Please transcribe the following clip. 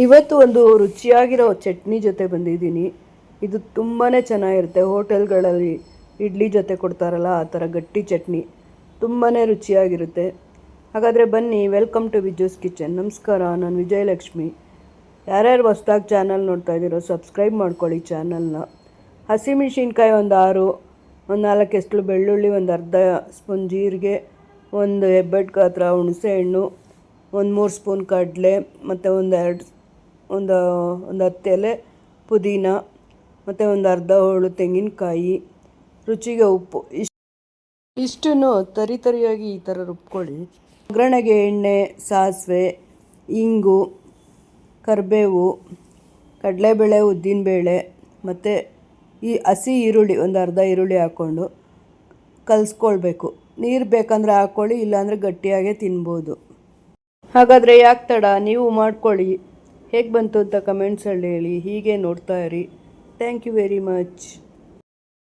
ಇವತ್ತು ಒಂದು ರುಚಿಯಾಗಿರೋ ಚಟ್ನಿ ಜೊತೆ ಬಂದಿದ್ದೀನಿ. ಇದು ತುಂಬಾ ಚೆನ್ನಾಗಿರುತ್ತೆ. ಹೋಟೆಲ್ಗಳಲ್ಲಿ ಇಡ್ಲಿ ಜೊತೆ ಕೊಡ್ತಾರಲ್ಲ, ಆ ಥರ ಗಟ್ಟಿ ಚಟ್ನಿ. ತುಂಬಾ ರುಚಿಯಾಗಿರುತ್ತೆ. ಹಾಗಾದರೆ ಬನ್ನಿ, ವೆಲ್ಕಮ್ ಟು ವಿಜೂಸ್ ಕಿಚನ್. ನಮಸ್ಕಾರ, ನಾನು ವಿಜಯಲಕ್ಷ್ಮಿ. ಯಾರ್ಯಾರು ಹೊಸ್ದಾಗಿ ಚಾನಲ್ ನೋಡ್ತಾ ಇದ್ದೀರೋ, ಸಬ್ಸ್ಕ್ರೈಬ್ ಮಾಡ್ಕೊಳ್ಳಿ ಚಾನಲ್ನ. ಹಸಿಮೆಣ್ಸಿನ್ಕಾಯಿ ಒಂದು ಆರು, ಒಂದು ನಾಲ್ಕು ಎಸ್ಲು ಬೆಳ್ಳುಳ್ಳಿ, ಒಂದು ಅರ್ಧ ಸ್ಪೂನ್ ಜೀರಿಗೆ, ಒಂದು ಹೆಬ್ಬೆಟ್ಟು ಗಾತ್ರ ಹುಣಸೆಹಣ್ಣು ಒಂದು ಮೂರು ಸ್ಪೂನ್ ಕಡಲೆ, ಮತ್ತು ಒಂದು ಎರಡು ಒಂದು ಒಂದು ಹತ್ತು ಎಲೆ ಪುದೀನ, ಮತ್ತು ಒಂದು ಅರ್ಧ ಹೋಳು ತೆಂಗಿನಕಾಯಿ, ರುಚಿಗೆ ಉಪ್ಪು, ಇಷ್ಟು ಇಷ್ಟನ್ನು ತರಿ ತರಿಯಾಗಿ ಈ ಥರ ರುಬ್ಕೊಳ್ಳಿ. ಒಗ್ಗರಣೆಗೆ ಎಣ್ಣೆ, ಸಾಸಿವೆ, ಇಂಗು, ಕರಿಬೇವು, ಕಡಲೆಬೇಳೆ, ಉದ್ದಿನಬೇಳೆ, ಮತ್ತು ಈ ಹಸಿ ಈರುಳ್ಳಿ, ಒಂದು ಅರ್ಧ ಈರುಳ್ಳಿ ಹಾಕ್ಕೊಂಡು ಕಲಿಸ್ಕೊಳ್ಬೇಕು. ನೀರು ಬೇಕಂದ್ರೆ ಹಾಕ್ಕೊಳ್ಳಿ, ಇಲ್ಲಾಂದರೆ ಗಟ್ಟಿಯಾಗೇ ತಿನ್ಬೋದು. ಹಾಗಾದರೆ ಯಾಕೆ ತಡ? ನೀವು ಮಾಡ್ಕೊಳ್ಳಿ. ಹೇಗೆ ಬಂತು ಅಂತ ಕಮೆಂಟ್ಸಲ್ಲಿ ಹೇಳಿ ಹೀಗೆ ನೋಡ್ತಾ ಇರಿ. Thank you very much